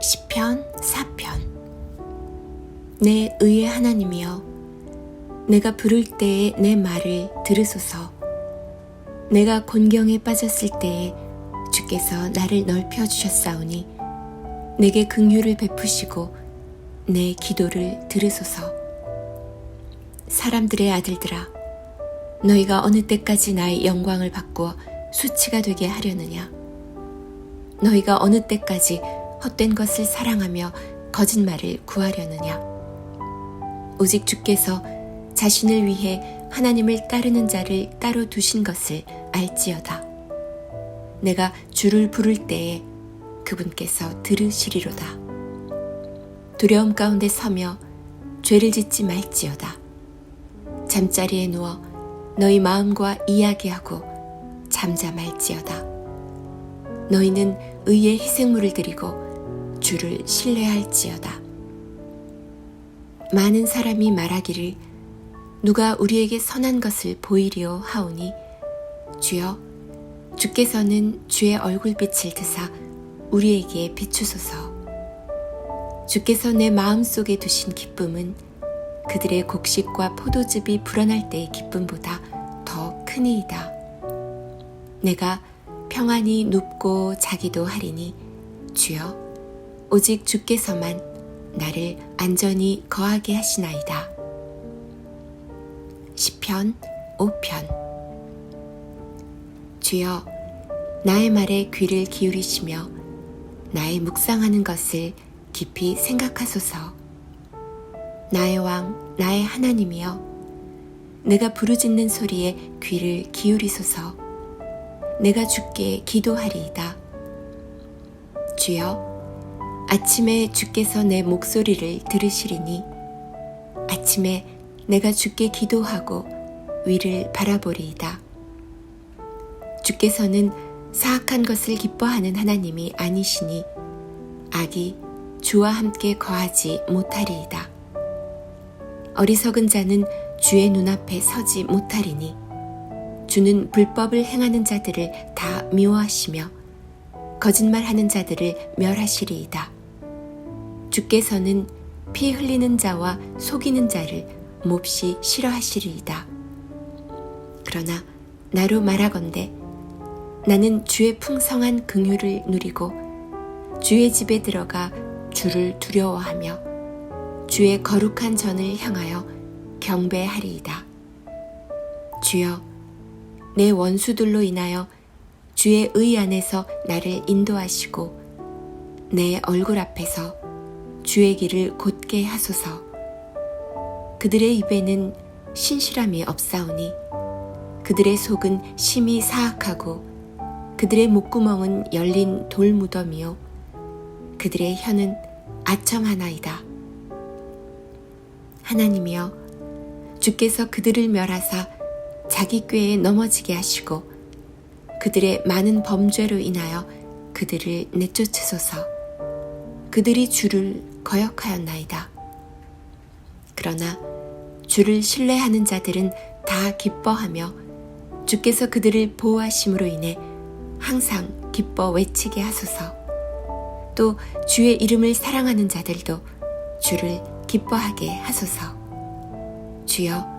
시편 4편. 내 의의 하나님이여 내가 부를 때에 내 말을 들으소서. 내가 곤경에 빠졌을 때에 주께서 나를 넓혀 주셨사오니 내게 긍휼을 베푸시고 내 기도를 들으소서. 사람들의 아들들아 너희가 어느 때까지 나의 영광을 바꾸어 수치가 되게 하려느냐? 너희가 어느 때까지 헛된 것을 사랑하며 거짓말을 구하려느냐? 오직 주께서 자신을 위해 하나님을 따르는 자를 따로 두신 것을 알지어다. 내가 주를 부를 때에 그분께서 들으시리로다. 두려움 가운데 서며 죄를 짓지 말지어다. 잠자리에 누워 너희 마음과 이야기하고 잠잠할지어다. 너희는 의의 희생물을 드리고 주를 신뢰할지어다. 많은 사람이 말하기를 누가 우리에게 선한 것을 보이리오 하오니 주여 주께서는 주의 얼굴빛을 드사 우리에게 비추소서. 주께서 내 마음 속에 두신 기쁨은 그들의 곡식과 포도즙이 불어날 때의 기쁨보다 더 크니이다. 내가 평안히 눕고 자기도 하리니 주여 오직 주께서만 나를 안전히 거하게 하시나이다. 시편 5편 주여 나의 말에 귀를 기울이시며 나의 묵상하는 것을 깊이 생각하소서. 나의 왕, 나의 하나님이여, 내가 부르짖는 소리에 귀를 기울이소서. 내가 주께 기도하리이다. 주여, 아침에 주께서 내 목소리를 들으시리니, 아침에 내가 주께 기도하고 위를 바라보리이다. 주께서는 사악한 것을 기뻐하는 하나님이 아니시니, 악이 주와 함께 거하지 못하리이다. 어리석은 자는 주의 눈앞에 서지 못하리니, 주는 불법을 행하는 자들을 다 미워하시며 거짓말하는 자들을 멸하시리이다. 주께서는 피 흘리는 자와 속이는 자를 몹시 싫어하시리이다. 그러나 나로 말하건대 나는 주의 풍성한 긍휼을 누리고 주의 집에 들어가 주를 두려워하며 주의 거룩한 전을 향하여 경배하리이다. 주여 내 원수들로 인하여 주의 의 안에서 나를 인도하시고 내 얼굴 앞에서 주의 길을 곧게 하소서. 그들의 입에는 신실함이 없사오니 그들의 속은 심히 사악하고 그들의 목구멍은 열린 돌무덤이요 그들의 혀는 아첨하나이다. 하나님이여 주께서 그들을 멸하사 자기 꾀에 넘어지게 하시고 그들의 많은 범죄로 인하여 그들을 내쫓으소서 그들이 주를 거역하였나이다. 그러나 주를 신뢰하는 자들은 다 기뻐하며 주께서 그들을 보호하심으로 인해 항상 기뻐 외치게 하소서. 또 주의 이름을 사랑하는 자들도 주를 기뻐하게 하소서. 주여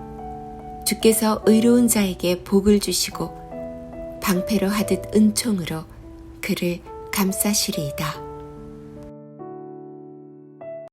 주께서 의로운 자에게 복을 주시고 방패로 하듯 은총으로 그를 감싸시리이다.